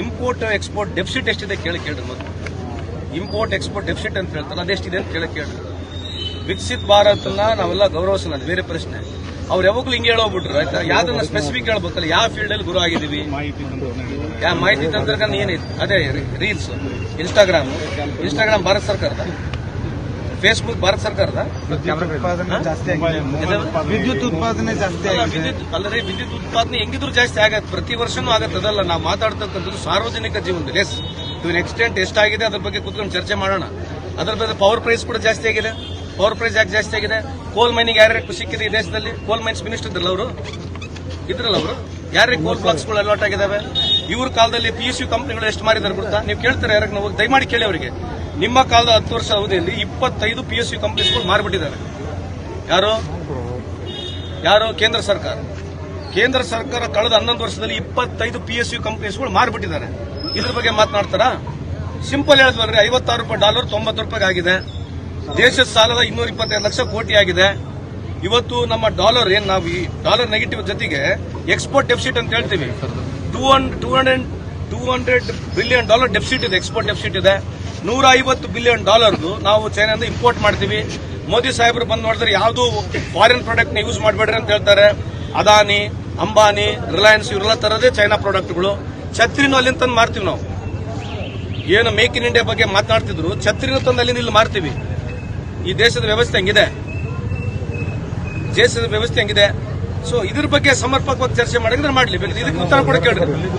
Import export deficit ಎಷ್ಟಿದೆ ಕೇಳಿ ಕೇಳಿ ಮೊದಲು. ಇಂಪೋರ್ಟ್ ಎಕ್ಸ್ಪೋರ್ಟ್ ಡೆಫಿಸಿಟ್ ಅಂತ ಹೇಳ್ತಾರೆ ಅದೆಷ್ಟಿದೆ ಅಂತ ಕೇಳಿ ಕೇಳಿ ವಿಕಸಿತ್ ಭಾರತನ ನಾವೆಲ್ಲ ಗೌರವಿಸೋಣ ಅದು ಬೇರೆ ಪ್ರಶ್ನೆ. ಅವ್ರು ಯಾವಾಗಲೂ ಹಿಂಗೆ ಹೇಳೋಗ್ಬಿಟ್ರು, ಆಯ್ತಾ? ಯಾವ್ದನ್ನ ಸ್ಪೆಸಿಫಿಕ್ ಹೇಳ್ಬೇಕಲ್ಲ, ಯಾವ ಫೀಲ್ಡ್ ಅಲ್ಲಿ ಗುರು ತಂತ್ರಜ್ಞಾನ ಯಾವ ಮಾಹಿತಿ ತಂತ್ರಜ್ಞಾನ ಏನಿದೆ? ಅದೇ ರೀಲ್ಸ್ ಇನ್ಸ್ಟಾಗ್ರಾಮ್ ಇನ್ಸ್ಟಾಗ್ರಾಮ್ ಭಾರತ ಸರ್ಕಾರದ. ಫೇಸ್ಬುಕ್ ಭಾರತ ಸರ್ಕಾರದ? ಉತ್ಪಾದನೆ ಜಾಸ್ತಿ ವಿದ್ಯುತ್ ಉತ್ಪಾದನೆ ಜಾಸ್ತಿ ವಿದ್ಯುತ್ ಅಲ್ಲದೆ ವಿದ್ಯುತ್ ಉತ್ಪಾದನೆ ಹೆಂಗಿದ್ರು ಜಾಸ್ತಿ ಆಗತ್ತೆ. ಪ್ರತಿ ವರ್ಷನೂ ಆಗತ್ತೆ. ಅದಲ್ಲ ನಾವು ಮಾತಾಡ್ತಕ್ಕಂಥದ್ದು ಸಾರ್ವಜನಿಕ ಜೀವನದಲ್ಲಿ. ಎಸ್ ಇವನ್ ಎಕ್ಸ್ಟೆಂಟ್ ಎಷ್ಟಾಗಿದೆ ಅದ್ರ ಬಗ್ಗೆ ಕುತ್ಕೊಂಡು ಚರ್ಚೆ ಮಾಡೋಣ. ಅದ್ರ ಬಗ್ಗೆ ಪವರ್ ಪ್ರೈಸ್ ಕೂಡ ಜಾಸ್ತಿ ಆಗಿದೆ. ಪವರ್ ಪ್ರೈಸ್ ಯಾಕೆ ಜಾಸ್ತಿ ಆಗಿದೆ? ಕೋಲ್ ಮೈನಿಂಗ್ ಯಾರ್ಯಾರು ಸಿಕ್ಕಿದೆ ಈ ದೇಶದಲ್ಲಿ? ಕೋಲ್ ಮೈನ್ಸ್ ಮಿನಿಸ್ಟರ್ ಇದ್ರಲ್ಲ ಅವರು? ಇದ್ರಲ್ಲ ಅವರು? ಯಾರಿಗೆ ಕೋಲ್ ಬ್ಲಾಕ್ಸ್ಗಳು ಅಲಾಟ್ ಆಗಿದಾವೆ? ಇವ್ರ ಕಾಲದಲ್ಲಿ ಪಿ ಎಸ್ ಯು ಕಂಪ್ನಿಗಳು ಎಷ್ಟು ಮಾರಿದ್ದಾರೆ ಗೊತ್ತಾ? ನೀವು ಕೇಳ್ತಾರೆ ಯಾರಿಗೆ ನಾವು? ದಯಮಾಡಿ ಕೇಳಿ ಅವರಿಗೆ. ನಿಮ್ಮ ಕಾಲದ ಹತ್ತು ವರ್ಷ ಅವಧಿಯಲ್ಲಿ ಇಪ್ಪತ್ತೈದು ಪಿ ಎಸ್ ಯು ಕಂಪ್ನಿಸ್ಗಳು ಮಾರ್ಬಿಟ್ಟಿದ್ದಾರೆ. ಯಾರು? ಯಾರು? ಕೇಂದ್ರ ಸರ್ಕಾರ. ಕೇಂದ್ರ ಸರ್ಕಾರ ಕಳೆದ ಹನ್ನೊಂದು ವರ್ಷದಲ್ಲಿ ಇಪ್ಪತ್ತೈದು ಪಿ ಎಸ್ ಯು ಕಂಪ್ನೀಸ್ಗಳು ಮಾರ್ಬಿಟ್ಟಿದ್ದಾರೆ. ಇದ್ರ ಬಗ್ಗೆ ಮಾತನಾಡ್ತಾರಾ? ಸಿಂಪಲ್ ಹೇಳಿದ್ವಲ್ರಿ ಐವತ್ತಾರು ರೂಪಾಯಿ ಡಾಲರ್ ತೊಂಬತ್ತು ರೂಪಾಯಿ ಆಗಿದೆ. ದೇಶದ ಸಾಲದ ಇನ್ನೂರ ಇಪ್ಪತ್ತೈದು ಲಕ್ಷ ಕೋಟಿ ಆಗಿದೆ. ಇವತ್ತು ನಮ್ಮ ಡಾಲರ್ ಏನ್ ನಾವು ಈ ಡಾಲರ್ ನೆಗೆಟಿವ್ ಜೊತೆಗೆ ಎಕ್ಸ್ಪೋರ್ಟ್ ಡೆಫಿಸಿಟ್ ಅಂತ ಹೇಳ್ತೀವಿ. Two two hundred two hundred billion dollar deficit ಇದೆ ಎಕ್ಸ್ಪೋರ್ಟ್ ಡೆಫಿಸಿಟ್ ಇದೆ. ನೂರ ಐವತ್ತು ಬಿಲಿಯನ್ ಡಾಲರ್ದು ನಾವು ಚೈನಾದಿಂದ ಇಂಪೋರ್ಟ್ ಮಾಡ್ತೀವಿ. ಮೋದಿ ಸಾಹೇಬರು ಬಂದು ನೋಡಿದ್ರೆ ಯಾವುದು ಫಾರಿನ್ ಪ್ರಾಡಕ್ಟ್ನ ಯೂಸ್ ಮಾಡಬೇಡ್ರಿ ಅಂತ ಹೇಳ್ತಾರೆ. ಅದಾನಿ, ಅಂಬಾನಿ ರಿಲಯನ್ಸ್ ಇವರೆಲ್ಲ ತರದೇ ಚೈನಾ ಪ್ರಾಡಕ್ಟ್ಗಳು ಛತ್ರಿನೂ ಅಲ್ಲಿಂದ ತಂದು ಮಾರ್ತೀವಿ ನಾವು. ಏನು ಮೇಕ್ ಇನ್ ಇಂಡಿಯಾ ಬಗ್ಗೆ ಮಾತನಾಡ್ತಿದ್ರು. ಛತ್ರಿನೂ ತಂದು ಅಲ್ಲಿಂದ ಇಲ್ಲಿ ಮಾರ್ತೀವಿ. ಈ ದೇಶದ ವ್ಯವಸ್ಥೆ ಹೆಂಗಿದೆ. ದೇಶದ ವ್ಯವಸ್ಥೆ ಹೆಂಗಿದೆ? ಸೊ ಇದ್ರ ಬಗ್ಗೆ ಸಮರ್ಪಕವಾಗಿ ಚರ್ಚೆ ಮಾಡಿದ್ರೆ ಮಾಡ್ಲಿ. ಇದಕ್ಕೆ ಉತ್ತರ ಕೂಡ ಕೇಳ್ರಿ